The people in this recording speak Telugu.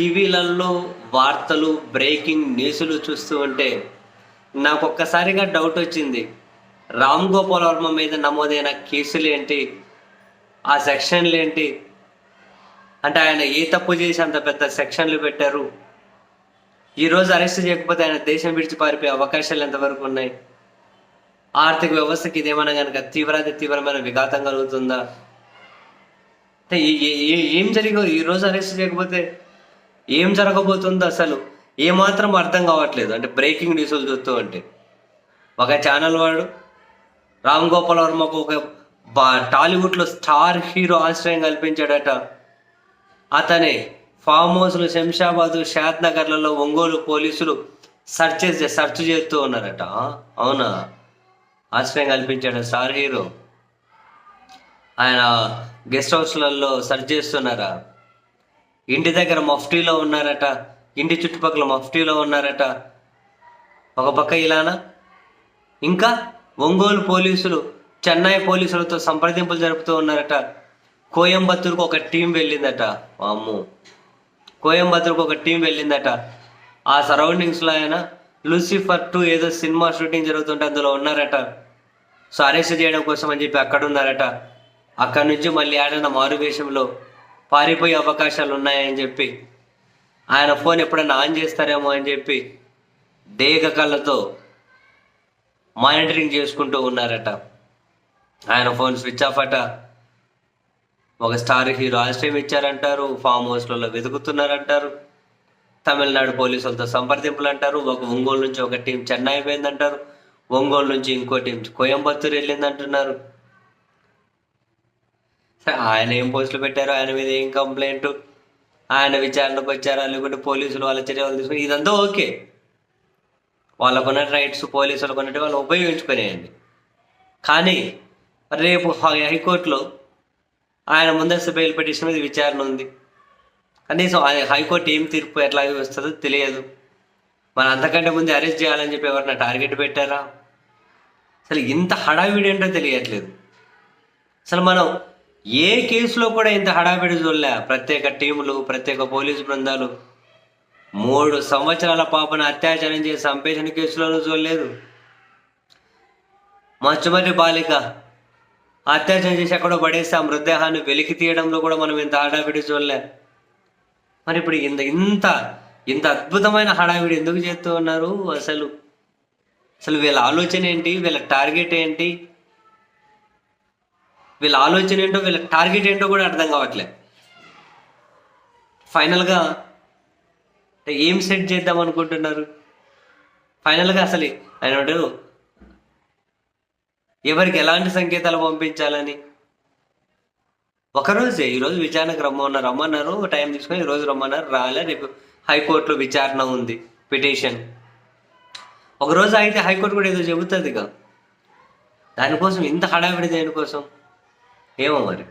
టీవీలలో వార్తలు బ్రేకింగ్ న్యూస్లు చూస్తూ ఉంటే నాకు ఒక్కసారిగా డౌట్ వచ్చింది. రామ్ గోపాల్ వర్మ మీద నమోదైన కేసులు ఏంటి? ఆ సెక్షన్లు ఏంటి? అంటే ఆయన ఏ తప్పు చేసి అంత పెద్ద సెక్షన్లు పెట్టారు? ఈరోజు అరెస్ట్ చేయకపోతే ఆయన దేశం విడిచి పారిపోయే అవకాశాలు ఎంతవరకు ఉన్నాయి? ఆర్థిక వ్యవస్థకి ఇదేమైనా కనుక తీవ్రాతి తీవ్రమైన విఘాతం కలుగుతుందా? అంటే ఏం జరిగో ఈరోజు అరెస్ట్ చేయకపోతే ఏం జరగబోతుందో అసలు ఏమాత్రం అర్థం కావట్లేదు. అంటే బ్రేకింగ్ న్యూస్లు చూస్తూ ఉంటే. ఒక ఛానల్ వాడు రామ్ గోపాల్ వర్మకు ఒక బా టాలీవుడ్లో స్టార్ హీరో ఆశ్రయం కల్పించాడట. అతనే ఫామ్ హౌస్లు శంషాబాద్ షాద్ నగర్లలో ఒంగోలు పోలీసులు సెర్చ్ సర్చ్ చేస్తూ ఉన్నారట. అవునా? ఆశ్రయం కల్పించాడు స్టార్ హీరో ఆయన గెస్ట్ హౌస్లలో సెర్చ్ చేస్తున్నారా? ఇంటి దగ్గర మఫ్టీలో ఉన్నారట. ఇంటి చుట్టుపక్కల మఫ్టీలో ఉన్నారట. ఒక పక్క ఇలానా? ఇంకా ఒంగోలు పోలీసులు చెన్నై పోలీసులతో సంప్రదింపులు జరుపుతూ ఉన్నారట. కోయంబత్తూరుకు ఒక టీం వెళ్ళిందట. అమ్ము కోయంబత్తూరుకు ఒక టీం వెళ్ళిందట. ఆ సరౌండింగ్స్లో ఆయన లూసిఫర్ టూ ఏదో సినిమా షూటింగ్ జరుగుతుంటే అందులో ఉన్నారట. సో అరెస్ట్ చేయడం కోసం అని చెప్పి అక్కడ ఉన్నారట అక్కడ నుంచి మళ్ళీ ఆడిన మారువేషంలో పారిపోయే అవకాశాలు ఉన్నాయని చెప్పి ఆయన ఫోన్ ఎప్పుడైనా ఆన్ చేస్తారేమో అని చెప్పి దేగ కళ్ళతో మానిటరింగ్ చేసుకుంటూ ఉన్నారట. ఆయన ఫోన్ స్విచ్ ఆఫ్ అట. ఒక స్టార్ హీరో ఆశ్రయం ఇచ్చారంటారు ఫామ్ హౌస్లలో వెతుకుతున్నారంటారు తమిళనాడు పోలీసులతో సంప్రదింపులు అంటారు ఒక ఒంగోలు నుంచి ఒక టీం చెన్నై పోయిందంటారు ఒంగోలు నుంచి ఇంకో టీం కోయంబత్తూరు వెళ్ళిందంటున్నారు. ఆయన ఏం పోస్టులు పెట్టారు ఆయన మీద ఏం కంప్లైంట్ ఆయన విచారణకు వచ్చారా లేకుంటే పోలీసులు వాళ్ళ చర్యలు తీసుకుని ఇదంతా ఓకే. వాళ్ళకున్న రైట్స్ పోలీసులు ఉన్నట్టు వాళ్ళు ఉపయోగించుకునేయండి. కానీ రేపు హైకోర్టులో ఆయన ముందస్తు బెయిల్ పిటిషన్ మీద విచారణ ఉంది. కనీసం ఆయన హైకోర్టు ఏం తీర్పు ఎట్లా వస్తుందో తెలియదు. మన అంతకంటే ముందు అరెస్ట్ చేయాలని చెప్పి ఎవరన్నా టార్గెట్ పెట్టారా? అసలు ఇంత హడావిడి ఏంటో తెలియట్లేదు. అసలు మనం ఏ కేసులో కూడా ఇంత హడావిడి చూడలే ప్రత్యేక టీములు ప్రత్యేక పోలీసు బృందాలు. మూడు సంవత్సరాల పాపను అత్యాచారం చేసి సంపేషణ కేసులోనూ చూడలేదు మచ్చుమరి బాలిక అత్యాచారం చేసి ఎక్కడో పడేసి ఆ మృతదేహాన్ని వెలికి తీయడంలో కూడా మనం ఇంత హడావిడి చూడలే మరి ఇప్పుడు ఇంత ఇంత ఇంత అద్భుతమైన హడావిడి ఎందుకు చేస్తూ ఉన్నారు అసలు? అసలు వీళ్ళ ఆలోచన ఏంటి? వీళ్ళ టార్గెట్ ఏంటి? వీళ్ళ ఆలోచన ఏంటో వీళ్ళ టార్గెట్ ఏంటో కూడా అర్థం కావట్లే. ఫైనల్గా ఏం సెట్ చేద్దాం అనుకుంటున్నారు? ఫైనల్గా అసలు ఆయన ఎవరికి ఎలాంటి సంకేతాలు పంపించాలని? ఒకరోజే ఈరోజు విచారణకు రమ్మన్నారు. రమ్మన్నారు టైం తీసుకొని ఈరోజు రమ్మన్నారు. రాలే రేపు హైకోర్టులో విచారణ ఉంది పిటిషన్. ఒకరోజు అయితే హైకోర్టు కూడా ఏదో చెబుతుంది ఇక దానికోసం ఇంత హడావిడి దేనికోసం? ఏమో మరి